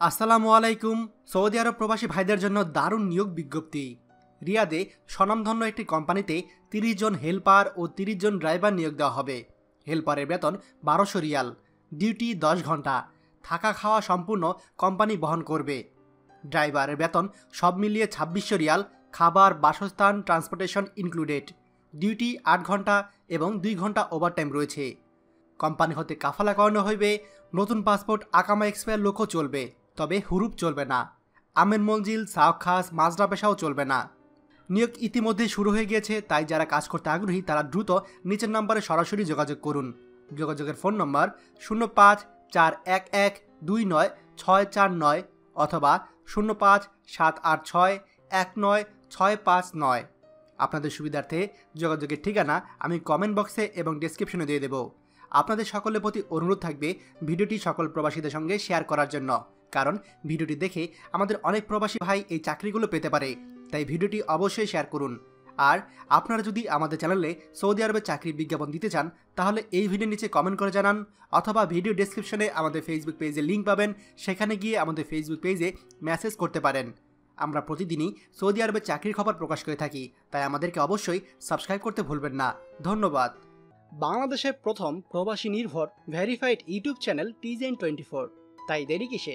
আসসালামু আলাইকুম। সৌদি আরব প্রবাসী ভাইদের জন্য দারুণ নিয়োগ বিজ্ঞপ্তি। রিয়াদে স্বনামধন্য একটি কোম্পানিতে তিরিশ জন হেল্পার ও তিরিশ জন ড্রাইভার নিয়োগ দেওয়া হবে। হেল্পারের বেতন বারোশো রিয়াল, ডিউটি দশ ঘণ্টা থাকা খাওয়া সম্পূর্ণ কোম্পানি বহন করবে। ড্রাইভারের বেতন সব মিলিয়ে ছাব্বিশশো রিয়াল, খাবার, বাসস্থান, ট্রান্সপোর্টেশন ইনক্লুডেড। ডিউটি আট ঘণ্টা এবং দুই ঘণ্টা ওভারটাইম রয়েছে। কোম্পানি হতে কাফালা করানো হইবে, নতুন পাসপোর্ট, আকামা এক্সপায়ার লোকও চলবে। তবে হুরুপ চলবে না। আমের মঞ্জিল সাওখাস মাজরা পেশাও চলবে না। নিয়োগ ইতিমধ্যে শুরু হয়ে গিয়েছে, তাই যারা কাজ করতে আগ্রহী, তারা দ্রুত নিচের নম্বরে সরাসরি যোগাযোগ করুন। যোগাযোগের ফোন নম্বর শূন্য পাঁচ চার এক এক দুই নয় ছয় চার নয় অথবা শূন্য পাঁচ সাত আট ছয় এক নয় ছয় পাঁচ নয়। আপনাদের সুবিধার্থে যোগাযোগের ঠিকানা আমি কমেন্ট বক্সে এবং ডেসক্রিপশনে দিয়ে দেব। আপনাদের সকলের প্রতি অনুরোধ থাকবে ভিডিওটি সকল প্রবাসীদের সঙ্গে শেয়ার করার জন্য। কারণ ভিডিওটি দেখে আমাদের অনেক প্রবাসী ভাই এই চাকরিগুলো পেতে পারে, তাই ভিডিওটি অবশ্যই শেয়ার করুন। আর আপনারা যদি আমাদের চ্যানেলে সৌদি আরবের চাকরির বিজ্ঞাপন দিতে চান, তাহলে এই ভিডিওর নিচে কমেন্ট করে জানান, অথবা ভিডিও ডেসক্রিপশনে আমাদের ফেসবুক পেজে লিঙ্ক পাবেন, সেখানে গিয়ে আমাদের ফেসবুক পেজে মেসেজ করতে পারেন। আমরা প্রতিদিনই সৌদি আরবের চাকরির খবর প্রকাশ করে থাকি, তাই আমাদেরকে অবশ্যই সাবস্ক্রাইব করতে ভুলবেন না। ধন্যবাদ। বাংলাদেশের প্রথম প্রবাসী নির্ভর ভেরিফাইড ইউটিউব চ্যানেল টিজেন টোয়েন্টি ফোর তাই দেরি কিসে